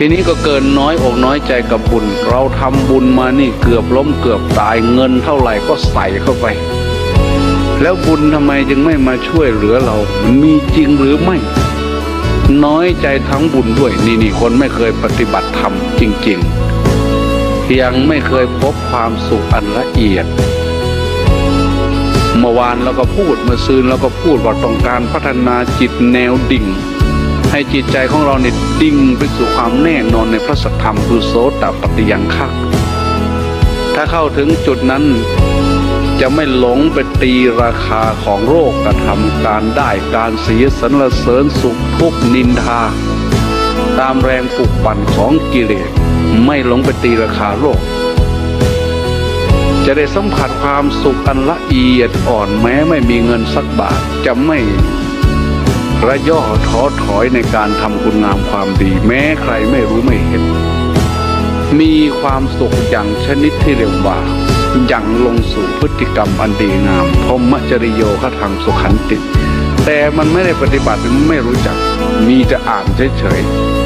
ทีนี้ก็เกินน้อยอกน้อยใจกับบุญ เราทำบุญมานี่เกือบล้มเกือบตายเงินเท่าไหร่ก็ใส่เข้าไป แล้วบุญทำไมจึงไม่มาช่วยเหลือเรา มันมีจริงหรือไม่ น้อยใจทั้งบุญด้วย นี่นี่คนไม่เคยปฏิบัติธรรมจริง ๆ ยังไม่เคยพบความสุขอันละเอียดเมื่อวานเราก็พูดเมื่อซืนเราก็พูดว่าต้องการพัฒนาจิตแนวดิ่ง ให้จิตใจของเราเนี่ยดิ่งไปสู่ความแน่นอนในพระสัทธรรมคือโสตปฏิยังคักถ้าเข้าถึงจุดนั้นจะไม่หลงไปตีราคาของโรคกระทำการได้การเสียสรรเสริญสุขทุกนินทา ตามแรงปลุกปั่นของกิเลสไม่หลงไปตีราคาโลก จะได้สัมผัสความสุขอันละเอียดอ่อนแม้ไม่มีเงินสักบาทจะไม่ ระย่อท้อถอยในการทำคุณงามความดี แม้ใครไม่รู้ไม่เห็น มีความสุขอย่างชนิดที่เรียกว่ายังลงสู่พฤติกรรมอันดีงามพรมจริโยคทางสุขันติ แต่มันไม่ได้ปฏิบัติไม่รู้จัก มีจะอ่านเฉยๆ